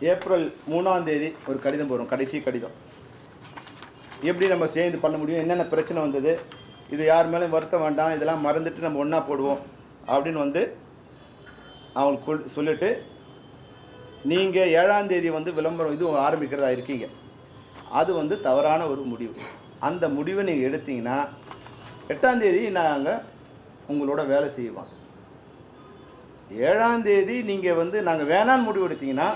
April மூணாம் தேதி ஒரு கடிதம் வரும் கடைசி கடிதம். எப்படி நம்ம சேர்ந்து பண்ண முடியும் என்னென்ன பிரச்சனை வந்தது இது யார் மேலேயும் வருத்த வேண்டாம் இதெல்லாம் மறந்துட்டு நம்ம ஒன்றா போடுவோம் அப்படின்னு வந்து அவங்களுக்கு கொள்- சொல்லிட்டு நீங்கள் ஏழாம் தேதி வந்து விளம்பரம் இது ஆரம்பிக்கிறதா இருக்கீங்க. அது வந்து தவறான ஒரு முடிவு. அந்த முடிவை நீங்கள் எடுத்தீங்கன்னா எட்டாம் தேதி நாங்கள் உங்களோட வேலை செய்வோம். ஏழாம் தேதி நீங்கள் வந்து நாங்கள் வேணான்னு முடிவு எடுத்தீங்கன்னா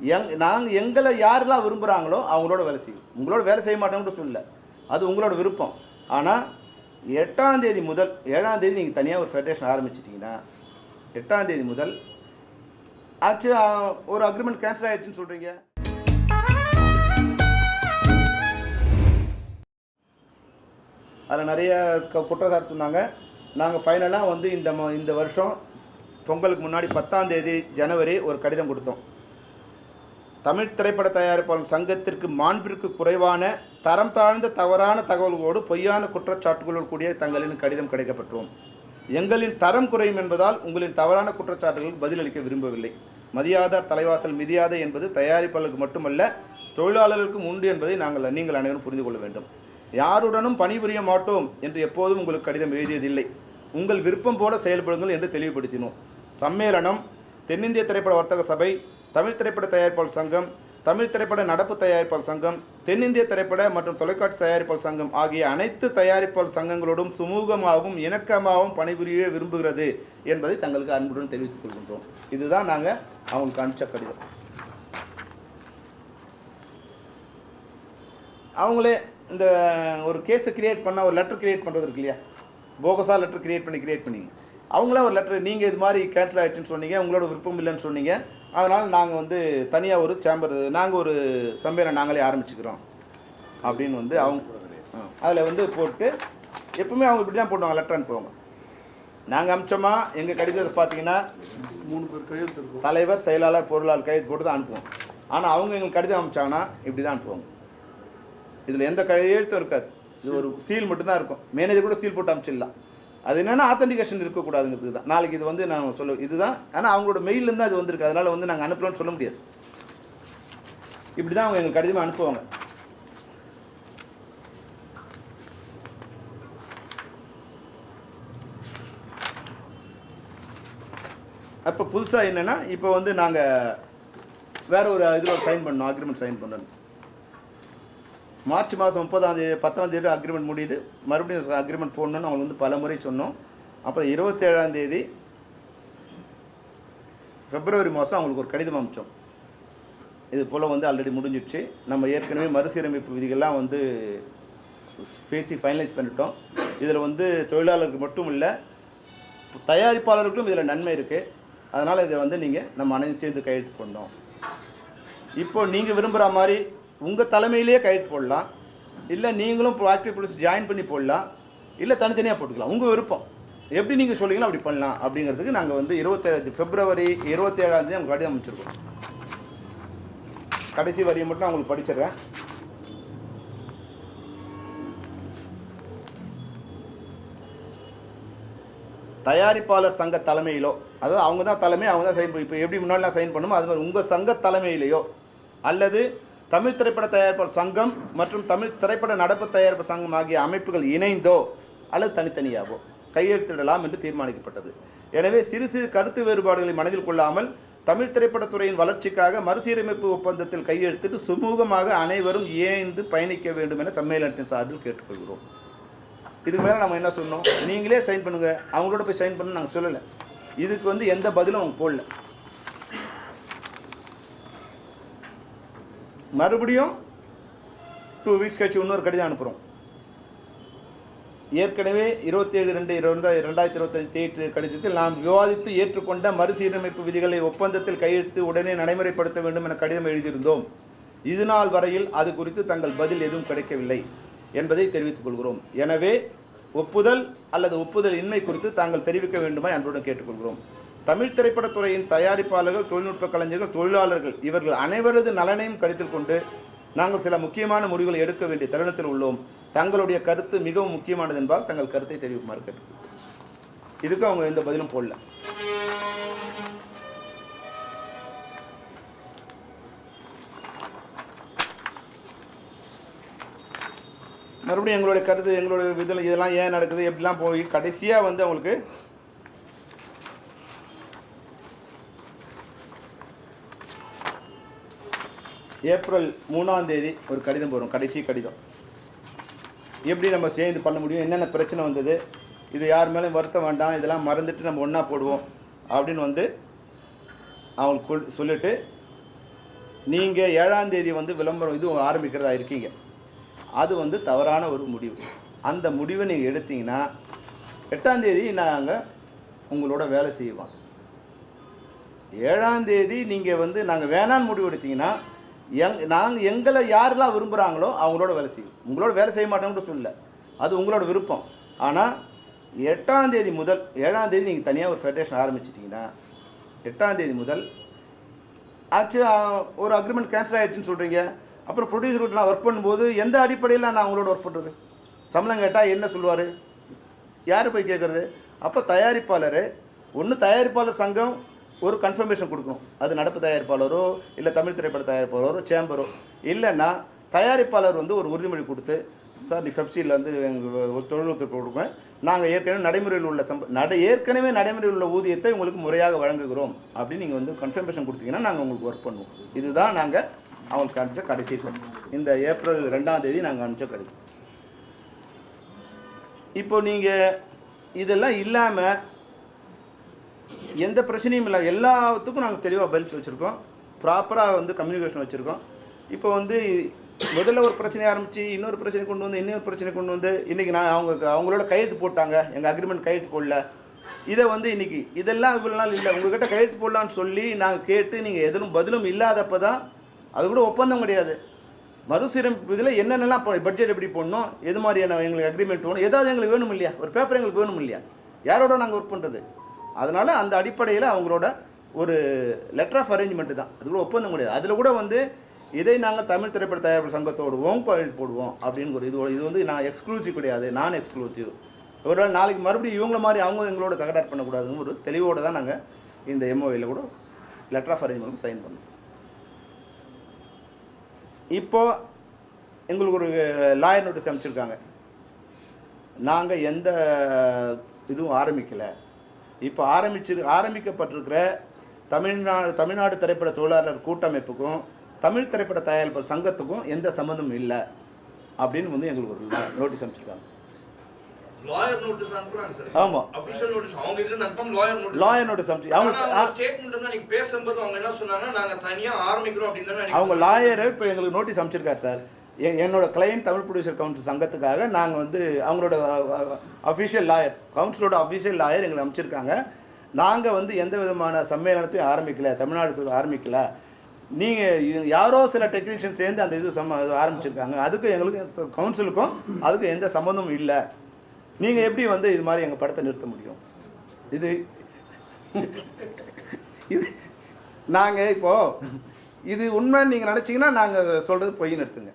எங் நாங்கள் எங்களை யாரெல்லாம் விரும்புகிறாங்களோ அவங்களோட வேலை செய்யும். உங்களோட வேலை செய்ய மாட்டோம்னு சொல்லல. அது உங்களோட விருப்பம். ஆனால் எட்டாம் தேதி முதல் ஏழாம் தேதி நீங்கள் தனியாக ஒரு ஃபெடரேஷன் ஆரம்பிச்சிட்டிங்கன்னா எட்டாம் தேதி முதல் ஆச்சு ஒரு அக்ரிமெண்ட் கேன்சல் ஆகிடுச்சுன்னு சொல்கிறீங்க அதில் நிறைய க- குற்றச்சாட்டு சொன்னாங்க. நாங்கள் ஃபைனலாக வந்து இந்த ம- இந்த வருஷம் பொங்கலுக்கு முன்னாடி பத்தாம் தேதி ஜனவரி ஒரு கடிதம் கொடுத்தோம். தமிழ் திரைப்பட தயாரிப்பாளர் சங்கத்திற்கு மாண்பிற்கு குறைவான தரம் தாழ்ந்த தவறான தகவல்களோடு பொய்யான குற்றச்சாட்டுகளோடு கூடிய தங்களின் கடிதம் கிடைக்கப்பெற்றோம். எங்களின் தரம் குறையும் என்பதால் உங்களின் தவறான குற்றச்சாட்டுகளுக்கு பதிலளிக்க விரும்பவில்லை. மதியாத தலைவாசல் மிதியாத என்பது தயாரிப்பாளருக்கு மட்டுமல்ல தொழிலாளர்களுக்கும் உண்டு என்பதை நாங்கள் நீங்கள் அனைவரும் புரிந்து கொள்ள வேண்டும். யாருடனும் பணிபுரிய மாட்டோம் என்று எப்போதும் உங்களுக்கு கடிதம் எழுதியதில்லை. உங்கள் விருப்பம் போல செயல்படுங்கள் என்று தெளிவுபடுத்தினோம். சம்மேளனம் தென்னிந்திய திரைப்பட வர்த்தக சபை தமிழ் திரைப்பட தயாரிப்பாளர் சங்கம் தமிழ் திரைப்பட நடப்பு தயாரிப்பாளர் சங்கம் தென்னிந்திய திரைப்பட மற்றும் தொலைக்காட்சி தயாரிப்பாளர் சங்கம் ஆகிய அனைத்து தயாரிப்பாளர் சங்கங்களோடும் சுமூகமாகவும் இணக்கமாகவும் பணிபுரிய விரும்புகிறது என்பதை தங்களுக்கு அன்புடன் தெரிவித்துக் கொள்கின்றோம். இதுதான் நாங்கள் அவங்களுக்கு அனுப்பிச்ச கடிதம். அவங்களே இந்த ஒரு கேஸை கிரியேட் பண்ண ஒரு லெட்டர் கிரியேட் பண்ணுறது இருக்கு இல்லையா? போகஸா லெட்டர் கிரியேட் பண்ணி கிரியேட் பண்ணிங்க. அவங்களே ஒரு லெட்டர் நீங்கள் இது மாதிரி கேன்சல் ஆகிடுச்சுன்னு சொன்னீங்க உங்களோட விருப்பம் இல்லைன்னு சொன்னீங்க. அதனால் நாங்கள் வந்து தனியாக ஒரு சேம்பர் நாங்கள் ஒரு சம்மேளனம் நாங்களே ஆரம்பிச்சுக்கிறோம். அப்படின்னு வந்து அவங்க அதில் வந்து போட்டு எப்பவுமே அவங்க இப்படி தான் போடுவாங்க லெட்டர் அனுப்புவாங்க நாங்கள் அமிச்சோமா எங்கள் கடிதத்தை பார்த்தீங்கன்னா மூணு பேர் கையெழுத்து தலைவர் செயலாளர் பொருளாளர் கையெழுத்து போட்டு தான் அனுப்புவோம். ஆனால் அவங்க எங்களுக்கு கடிதம் அனுப்பிச்சாங்கன்னா இப்படி தான் அனுப்புவாங்க. இதில் எந்த கையெழுத்தும் இருக்காது. இது ஒரு சீல். மட்டும்தான் இருக்கும். மேனேஜர் கூட சீல் போட்டு அனுப்பிச்சிடலாம் அது என்னென்னா ஆத்தன்டிகேஷன் இருக்கக்கூடாதுங்கிறது தான். நாளைக்கு இது வந்து நான் சொல்ல இதுதான். ஆனால் அவங்களோட மெயிலேருந்து அது வந்திருக்கு. அதனால் வந்து நாங்கள் அனுப்பலாம்னு சொல்ல முடியாது. இப்படி தான் அவங்க எங்களுக்கு கடிதமாக அனுப்புவாங்க. அப்போ புதுசாக என்னென்னா இப்போ வந்து நாங்கள் வேற ஒரு இதில் சைன் பண்ணோம் அக்ரிமெண்ட் சைன் பண்ணணும் மார்ச் மாதம் முப்பதாம் தேதி பத்தாம் தேதி அக்ரிமெண்ட் முடியுது. மறுபடியும் அக்ரிமெண்ட் போடணும்னு அவங்க வந்து பல முறை சொன்னோம். அப்புறம் இருபத்தேழாம் தேதி பிப்ரவரி மாதம் அவங்களுக்கு ஒரு கடிதம் அனுப்பிச்சோம். இது போல் வந்து ஆல்ரெடி முடிஞ்சிடுச்சு. நம்ம ஏற்கனவே மறுசீரமைப்பு விதிகள்லாம் வந்து பேசி ஃபைனலைஸ் பண்ணிட்டோம். இதில் வந்து தொழிலாளருக்கு மட்டும் இல்லை தயாரிப்பாளருக்கும் இதில் நன்மை இருக்குது அதனால் இதை வந்து நீங்கள் நம்ம அனைத்து சேர்ந்து கையெழுத்து பண்ணோம் இப்போ நீங்கள் விரும்புகிற மாதிரி உங்கள் தலைமையிலேயே கையெழுத்து போடலாம். இல்லை நீங்களும் ஆக்டிவ் போலீஸ் ஜாயின் பண்ணி போடலாம். இல்லை தனித்தனியாக போட்டுக்கலாம். உங்கள் விருப்பம். எப்படி நீங்கள் சொல்லிங்களோ அப்படி பண்ணலாம் அப்படிங்கிறதுக்கு நாங்கள் வந்து இருபத்தேழு பிப்ரவரி இருபத்தேழாந்தேதி தேதி கடிதம் அமைச்சிருக்கோம் கடைசி வரியை மட்டும் நான் உங்களுக்கு படிச்சிடுறேன். தயாரிப்பாளர் சங்க தலைமையிலோ அதாவது அவங்க தான் தலைமை அவங்க தான் சைன் இப்போ எப்படி முன்னாடிலாம் சைன் பண்ணுமோ அது மாதிரி உங்கள் சங்க தலைமையிலேயோ அல்லது தமிழ் திரைப்பட தயாரிப்பாளர் சங்கம் மற்றும் தமிழ் திரைப்பட நடப்பு தயாரிப்பு சங்கம் ஆகிய அமைப்புகள் இணைந்தோ அல்லது தனித்தனியாகவோ கையெழுத்திடலாம் என்று தீர்மானிக்கப்பட்டது. எனவே சிறு சிறு கருத்து வேறுபாடுகளை மனதில் கொள்ளாமல் தமிழ் திரைப்படத்துறையின் வளர்ச்சிக்காக மறுசீரமைப்பு ஒப்பந்தத்தில் கையெழுத்திட்டு சுமூகமாக அனைவரும் இணைந்து பயணிக்க வேண்டும் என சம்மேளனத்தின் சார்பில் கேட்டுக்கொள்கிறோம். இதுக்கு மேலே நம்ம என்ன சொன்னோம் நீங்களே சைன் பண்ணுங்கள் அவங்களோட போய் சைன் பண்ணு நாங்கள் சொல்லலை. இதுக்கு வந்து எந்த பதிலும் அவங்க போடல. மறுபடியும் டூ வீக்ஸ் கழிச்சு இன்னொரு கடிதம் அனுப்புகிறோம் ஏற்கனவே இருபத்தேழு ரெண்டு இருபது ரெண்டாயிரத்தி இருபத்தஞ்சு தேதி கடிதத்தில் நாம் விவாதித்து ஏற்றுக்கொண்ட மறுசீரமைப்பு விதிகளை ஒப்பந்தத்தில் கையெழுத்து உடனே நடைமுறைப்படுத்த வேண்டும் என கடிதம் எழுதியிருந்தோம். இது நாள் வரையில் அது குறித்து தங்கள் பதில் எதுவும் கிடைக்கவில்லை என்பதை தெரிவித்துக் கொள்கிறோம். எனவே ஒப்புதல் அல்லது ஒப்புதல் இன்மை குறித்து தாங்கள் தெரிவிக்க வேண்டுமாய் அன்புடன் கேட்டுக்கொள்கிறோம். தமிழ் திரைப்படத்துறையின் தயாரிப்பாளர்கள் தொழில்நுட்ப கலைஞர்கள் தொழிலாளர்கள் இவர்கள் அனைவரது நலனையும் கருத்தில் கொண்டு நாங்கள் சில முக்கியமான முடிவுகளை எடுக்க வேண்டிய தருணத்தில் உள்ளோம். தங்களுடைய கருத்து மிகவும் முக்கியமானது என்பதால் தங்கள் கருத்தை தெரிவிக்குமாறு கேட்டு இதுக்கு அவங்க எந்த பதிலும் போடல. மறுபடியும் எங்களுடைய கருத்து எங்களுடைய இதெல்லாம் ஏன் நடக்குது எப்படிலாம் போய் கடைசியாக வந்து அவங்களுக்கு ஏப்ரல் மூணாம் தேதி ஒரு கடிதம் போகிறோம் கடைசி கடிதம். எப்படி நம்ம சேர்ந்து பண்ண முடியும் என்னென்ன பிரச்சனை வந்தது இது யார் மேலேயும் வருத்த வேண்டாம் இதெல்லாம் மறந்துட்டு நம்ம ஒன்றா போடுவோம் அப்படின்னு வந்து அவங்களுக்கு கொள்- சொல்லிட்டு நீங்கள் ஏழாம் தேதி வந்து விளம்பரம் இது ஆரம்பிக்கிறதா இருக்கீங்க. அது வந்து தவறான ஒரு முடிவு. அந்த முடிவை நீங்கள் எடுத்தீங்கன்னா எட்டாம் தேதி நாங்கள் உங்களோட வேலை செய்வோம். ஏழாம் தேதி நீங்கள் வந்து நாங்கள் வேணான்னு முடிவு எடுத்தீங்கன்னா எங் நாங்கள் எங்களை யாரெல்லாம் விரும்புகிறாங்களோ அவங்களோட வேலை செய்யும். உங்களோட வேலை செய்ய மாட்டோம்னு சொல்லல. அது உங்களோட விருப்பம். ஆனால் எட்டாம் தேதி முதல் ஏழாம் தேதி நீங்கள் தனியாக ஒரு ஃபெடரேஷன் ஆரம்பிச்சிட்டிங்கன்னா எட்டாம் தேதி முதல் ஆச்சு ஒரு அக்ரிமெண்ட் கேன்சல் ஆகிடுச்சுன்னு சொல்கிறீங்க அப்புறம் ப்ரொடியூசர் கிட்ட நான் ஒர்க் பண்ணும்போது எந்த அடிப்படையில் நான் அவங்களோட ஒர்க் பண்ணுறது சம்பளம் கேட்டால் என்ன சொல்லுவார்? யார் போய் கேட்குறது அப்போ தயாரிப்பாளர் ஒன்று தயாரிப்பாளர் சங்கம் ஒரு கன்ஃபர்மேஷன் கொடுக்கணும். அது நடப்பு தயாரிப்பாளரோ இல்லை தமிழ் திரைப்பட தயாரிப்பாளரோ சேம்பரோ இல்லைன்னா தயாரிப்பாளர் வந்து ஒரு உறுதிமொழி கொடுத்து சார் நீ ஃபெப்சியில் வந்து எங்கள் ஒரு தொழில்நுட்பத்தை கொடுப்பேன் நாங்கள் ஏற்கனவே நடைமுறையில் உள்ள சம்ப நட ஏற்கனவே நடைமுறையில் உள்ள ஊதியத்தை உங்களுக்கு முறையாக வழங்குகிறோம். அப்படின்னு நீங்கள் வந்து கன்ஃபர்மேஷன் கொடுத்தீங்கன்னா நாங்கள் உங்களுக்கு ஒர்க் பண்ணுவோம். இதுதான் நாங்கள் அவங்களுக்கு அனுப்பிச்ச கடைசி இந்த ஏப்ரல் ரெண்டாம் தேதி நாங்கள் அனுப்பிச்ச கடைசி. இப்போ நீங்கள் இதெல்லாம் இல்லாமல் எந்த பிரச்சனையும் இல்லை. எல்லாத்துக்கும் நாங்கள் தெளிவாக பதில் வச்சுருக்கோம். ப்ராப்பராக வந்து கம்யூனிகேஷன் வச்சுருக்கோம். இப்போ வந்து முதல்ல ஒரு பிரச்சனை ஆரம்பித்து இன்னொரு பிரச்சனை கொண்டு வந்து இன்னொரு பிரச்சனை கொண்டு வந்து இன்றைக்கி நான் அவங்க அவங்களோட கையெழுத்து போட்டாங்க. எங்கள் அக்ரிமெண்ட் கையெழுத்து போடல. இதை வந்து இன்றைக்கி இதெல்லாம் இவ்வளோ நாள் இல்லை. உங்கள்கிட்ட கையெழுத்து போடலான்னு சொல்லி நாங்கள் கேட்டு நீங்கள் எதிலும் பதிலும் இல்லாதப்போ தான் அது கூட ஒப்பந்தம் கிடையாது. மறுசீரமைப்பு இதில் என்னென்னலாம் பட்ஜெட் எப்படி போடணும்? எது மாதிரியான எங்களுக்கு அக்ரிமெண்ட் வேணும்? ஏதாவது எங்களுக்கு வேணும் இல்லையா? ஒரு பேப்பர் எங்களுக்கு வேணும் இல்லையா? யாரோட நாங்கள் ஒர்க் பண்ணுறது அதனால் அந்த அடிப்படையில் அவங்களோட ஒரு லெட்டர் ஆஃப் அரேஞ்ச்மெண்ட் தான். அது கூட ஒப்பந்தம் கிடையாது. அதில் கூட வந்து இதை நாங்கள் தமிழ் திரைப்பட தயாரிப்பு சங்கத்தோடுவோம் கோயில் போடுவோம் அப்படின்னு ஒரு இது இது வந்து நான் எக்ஸ்க்ளூசிவ் கிடையாது. நான் எக்ஸ்க்ளூசிவ் ஒரு நாள் நாளைக்கு மறுபடியும் இவங்கள மாதிரி அவங்க எங்களோட தகராறு பண்ணக்கூடாதுன்னு ஒரு தெளிவோடு தான் நாங்கள் இந்த எம்ஓஏல கூட லெட்டர் ஆஃப் அரேஞ்ச்மெண்ட் சைன் பண்ணோம். இப்போ எங்களுக்கு ஒரு லாயர் நோட்டீஸ் அமைச்சிருக்காங்க நாங்கள் எந்த இதுவும் ஆரம்பிக்கலை. இப்போ ஆரம்பிச்சு ஆரம்பிக்கப்பட்டிருக்கிற தமிழ்நாடு தமிழ்நாடு திரைப்பட தொழிலாளர் கூட்டமைப்புக்கும் தமிழ் திரைப்பட தயாரிப்பாளர் சங்கத்துக்கும் எந்த சம்மந்தமும் இல்லை அப்படின்னு வந்து எங்களுக்கு ஒரு நோட்டீஸ் நோட்டீஸ் அவங்க லாயர் இப்போ எங்களுக்கு நோட்டீஸ் அமைச்சிருக்காரு சார். என்னோட கிளைண்ட் தமிழ் ப்ரொடியூசர் கவுன்சில் சங்கத்துக்காக நாங்கள் வந்து அவங்களோட அஃபிஷியல் லாயர் கவுன்சிலோட அஃபிஷியல் லாயர் எங்களை அமைச்சிருக்காங்க. நாங்கள் வந்து எந்த விதமான சம்மேளனத்தையும் ஆரம்பிக்கல தமிழ்நாடு ஆரம்பிக்கல. நீங்கள் யாரோ சில டெக்னீஷியன் சேர்ந்து அந்த இது சம்ம ஆரம்பிச்சிருக்காங்க. அதுக்கும் எங்களுக்கு கவுன்சிலுக்கும் அதுக்கும் எந்த சம்மந்தமும் இல்லை. நீங்கள் எப்படி வந்து இது மாதிரி எங்கள் படத்தை நிறுத்த முடியும்? இது இது நாங்கள் இப்போது இது உண்மைன்னு நீங்கள் நினச்சிங்கன்னா நாங்கள் சொல்கிறது பொய் நிறுத்துங்க